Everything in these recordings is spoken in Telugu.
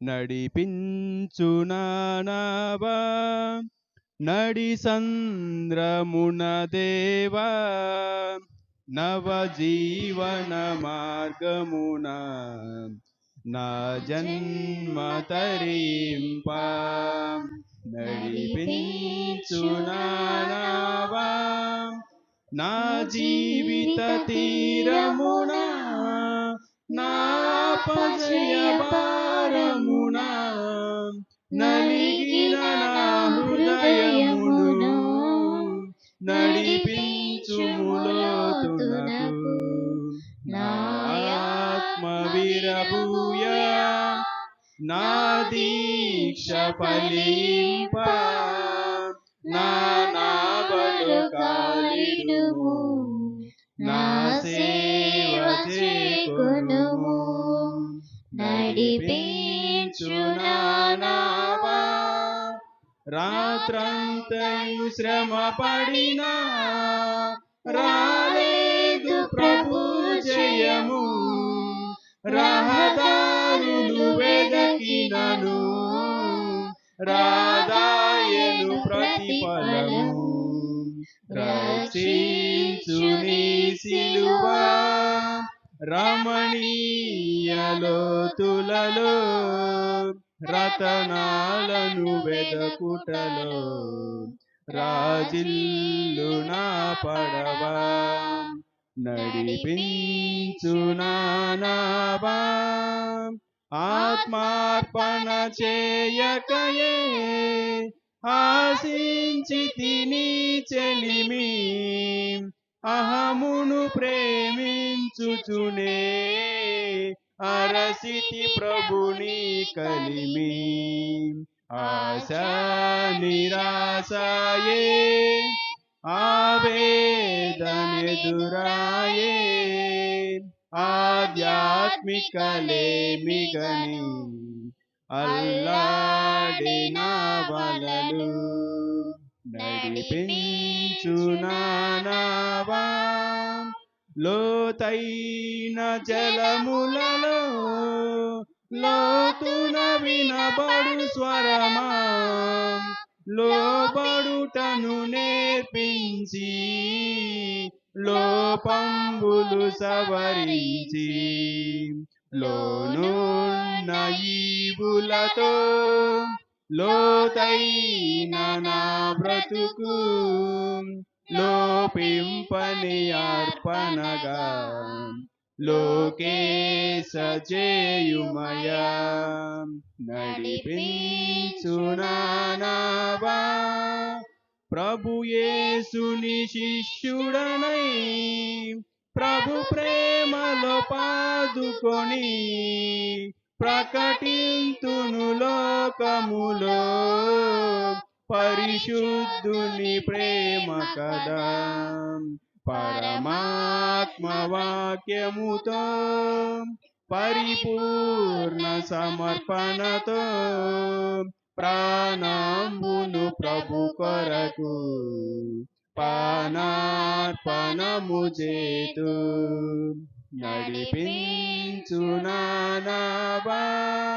నడిపించునానావా నడి సంద్రమున దేవా నవ జీవన మార్గమున నా జన్మ తరింప నడిపించునానావా నా జీవిత తీరమున నా పజయ భారమున నలిగిన నా హృదయమును నడిపించుములోతునకు. నా ఆత్మ నా దీక్ష ఫలింప నా నావలు కాలిడుము నా సేవ చేకొనుము నడిపించునానావా. రాత్రంతయు శ్రమ పడినా రాలేదు ప్రభు జయము. రహదారులు వెదకినను. రాదాయను ప్రతిఫలము. రక్షించుని రమణీయలోతులలో రతనాలను వెదకుటలో రాజిల్లు నా పడవ నడిపించునానావా ఆత్మార్పణ చేయకయే ఆశించి తిని చెలిమి అహమును ప్రేమి ప్రేమించుచునే అరసితి ప్రభుని కలిమి. ఆశ నిరాశయే ఆవేదనెదురాయే ఆధ్యాత్మికలేమి గని అల్లాడిన వలలు. నడిపించునానావా లోతైన జలములలో లోతున వినబడు స్వరమా? లోబడుటను నేర్పించి లోపంబులు సవరించి లోనున్న ఈవులతో లోతైన నా బ్రతుకు లోపింపని అర్పణగా. లోకే సజేయుమయా నడిపించునానావా. ప్రభు యేసుని శిష్యుడనై. ప్రభు ప్రేమలో పాదుకొని. ప్రకటింతును లోకములో. పరిశుద్ధుని ప్రేమ కదా. పరమాత్మ వాక్యముతో పరిపూర్ణ సమర్పణతో ప్రాణంబును ప్రభు కొరకు పానార్పణము చేతు. నడిపించునానావా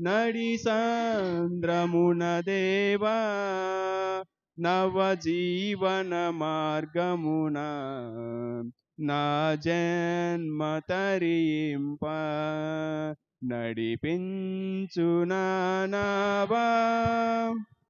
నడి సంద్రమున దేవా నవజీవన మార్గమున నా జన్మ తరింప. నడిపించునానావా